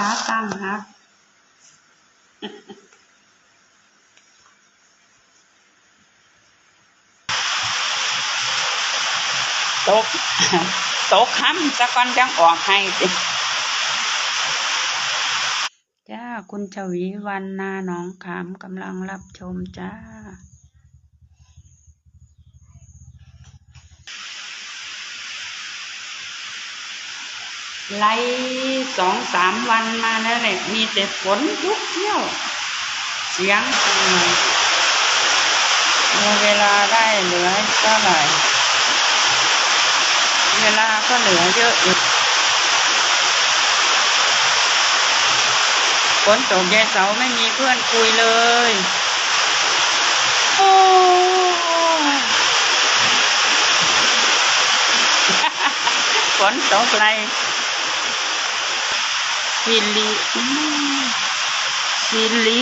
ขาตั้งหักตกตกค้ำสะก่อนจังออกให้ติจ้า คุณชวีวันนาหนองขามกำลังรับชมจ้า ไล่สองสามวันมาแล้วแหละมีแต่ฝนทุกเที่ยว เสียงมีเวลาได้เหลือเท่าไหร่ เวลาก็เหลือเยอะอยู่ฝนตกยายเสาไม่มีเพื่อนคุยเลย โอ้ฝนตกไร สิริอืมสิริ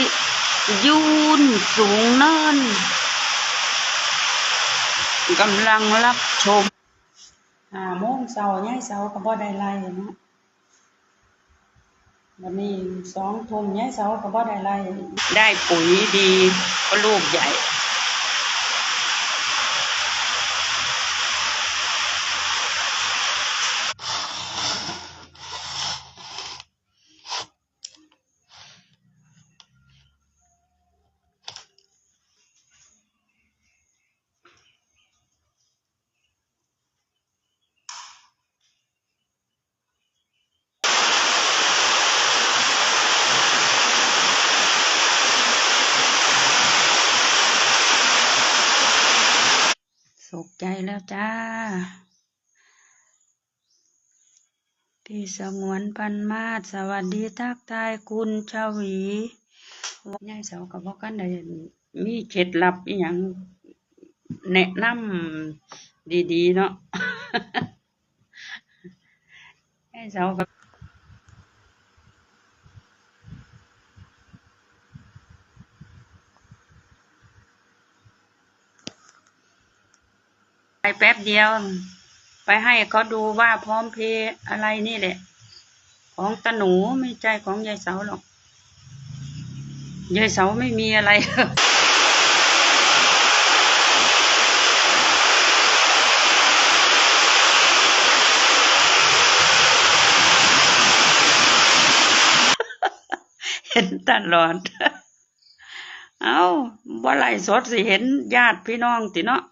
ยูนสูงเนินกำลังรับชมห้าโมงเสาร์ย้ายเสาก็บ่ได้ไล่เนาะวันนี้สองทุ่มย้ายเสาก็บ่ได้ไล่ได้ปุ๋ยดีก็ลูกใหญ่ สุขใจแล้วจ้า พี่ สงวนพันมาศสวัสดีทักทายคุณชวียายเสากับพ่อกันได้มีเคล็ดลับอหย่างแนะนำดีๆเนาะยายเสากับไปแป๊บเดียว ไปให้เขาดูว่าพร้อมเพย์อะไรนี่แหละ ของตาหนูไม่ใช่ของยายเสาหรอกยายเสาไม่มีอะไรเห็นตลอด เอาบ่ไหลสดสิเห็นญาติพี่น้องติเนาะ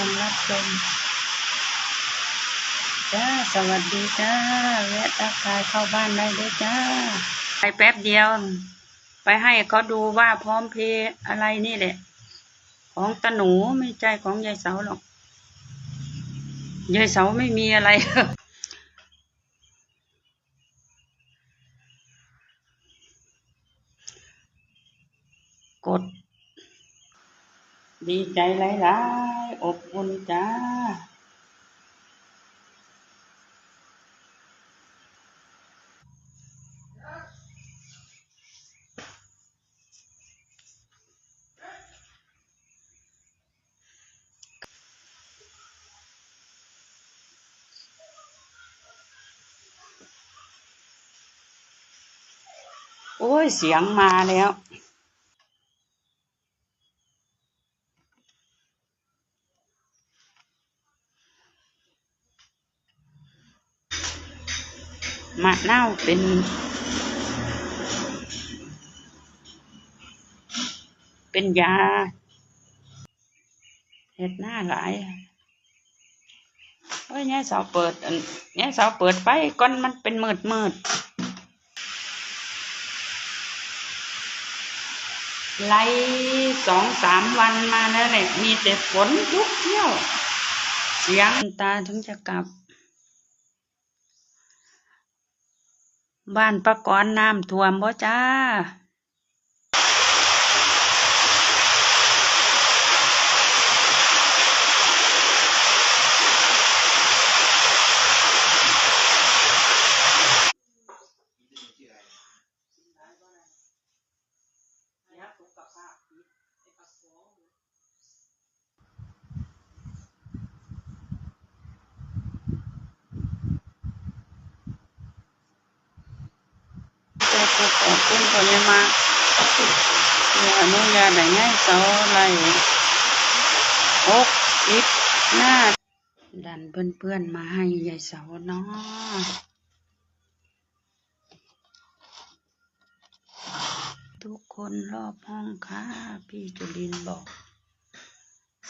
กำลังรับชมจ้าสวัสดีจ้าแวะทักทายเข้าบ้านได้เลยจ้า ไปแป๊บเดียว ไปให้เขาดูว่าพร้อมเพยอะไรนี่แหละ ของตาหนูไม่ใช่ของยายเสาหรอกยายเสาไม่มีอะไรกด ดีใจหลายๆอบอุ่นจ้า โอ้ย เสียงมาแล้ว มะนาวเป็นเป็นยาเห็ดหน้าหลายโอ้ยเนี่ยเสาเปิดอันเนี่ยเสาเปิดไฟก่อนมันเป็นมืดมืดไล่สองสามวันมาแล้วแหละมีแต่ฝนทุกเที่ยว เสียงตาถึงจะกลับ บ้านประกรณ์น้ำท่วมบ่จ้าสุขภาพเจ้าผู้ขอบคุณคนนี้มา ที่อนุญาตให้ง่ายเสาไล่หกสิบหน้า ดันเพื่อนๆมาให้ยายเสาเนาะทุกคนรอบห้องค่ะพี่จุลินบอก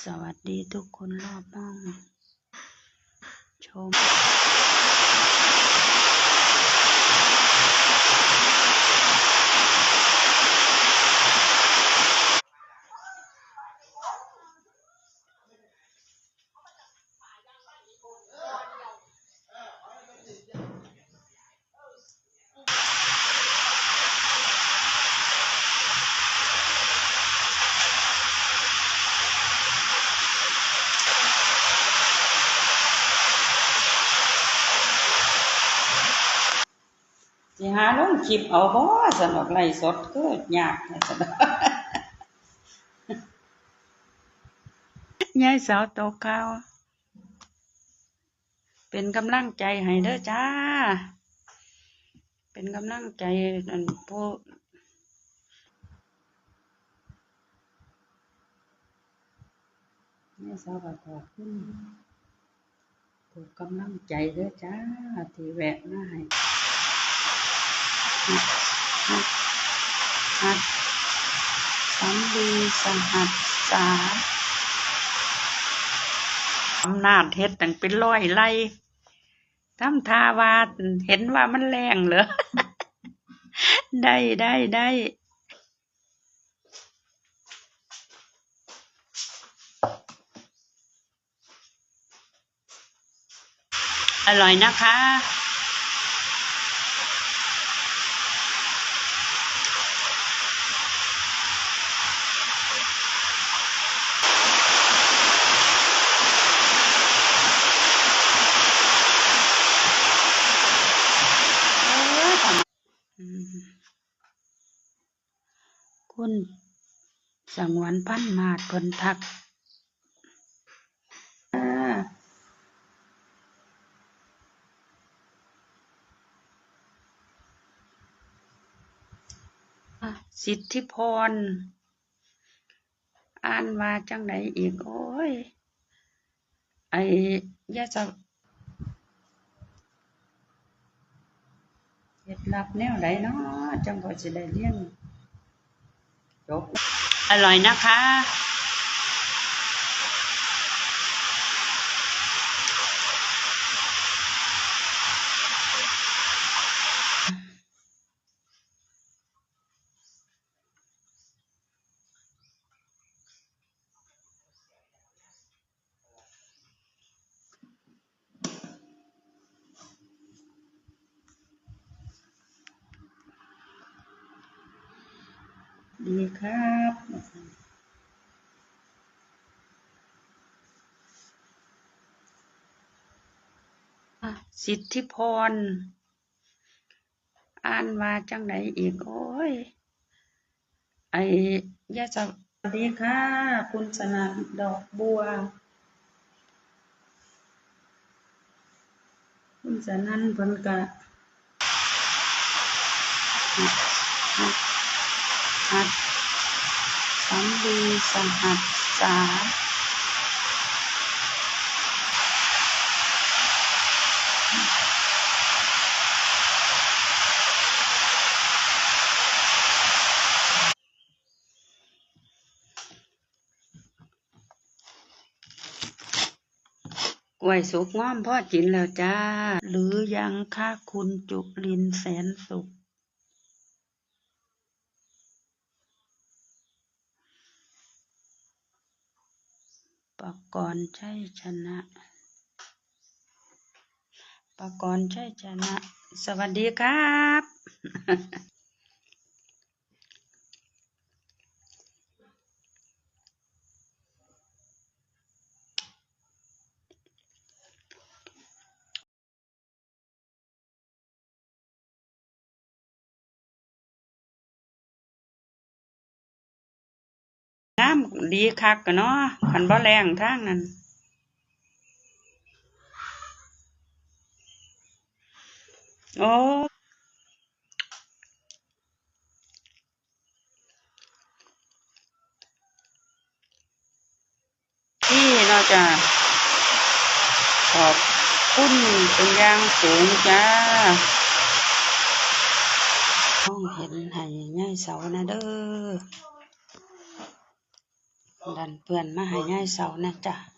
สวัสดีทุกคนรอบห้อง ชม คลิปเอาบ่สนอกไล่สดก็ยากสนอกยายสาวโตเก้าวเป็นกำลังใจให้เด้อจ้า เป็นกำลังใจอันผู้ยายสาวก็ขอบคุณถูกกำลังใจเด้อจ้า ที่แวะมาให้ หัดหัดสำลีสหัสสาอำนาจเฮ็ดตั้งเป็นร้อยไร่ทำทาวาเห็นว่ามันแรงเหรอ ได้ได้ได้อร่อยนะคะ เออทำอืมคุณสั งวนพันมาดเพิ่นทักสิทธิพร อ่านว่าจังไดอีก โอ้ย ไอ้ยาจะเฮ็ดลับแนวใดเนาะจังก็สิได้เรียนจบ อร่อยนะคะ ดีครับสิทธิพร อ่านว่าจังไดอีก โอ้ย ไอ้ยาจะสวัสดีค่ะ คุณสนันดอกบัว คุณสนันเพิ่นกะ หัดหัดหัดสำลีสหัสสากล้วยสุกง้อมพ่อจินแล้วจ้า หรือยังคะคุณจุลินแสนสุข ประกรณ์ใช่ชนะ ประกรณ์ใช่ชนะ สวัสดีครับ น้ำดีคักกันเนาะขันบ่แรงทางนั้นโอ้ที่เราจะขอบคุณเป็นอย่างสูงจ้าต้องเห็นให้ย่ายเสานะเด้อ ดันเพื่อนมาให้ย่ายเสานะจ้ะ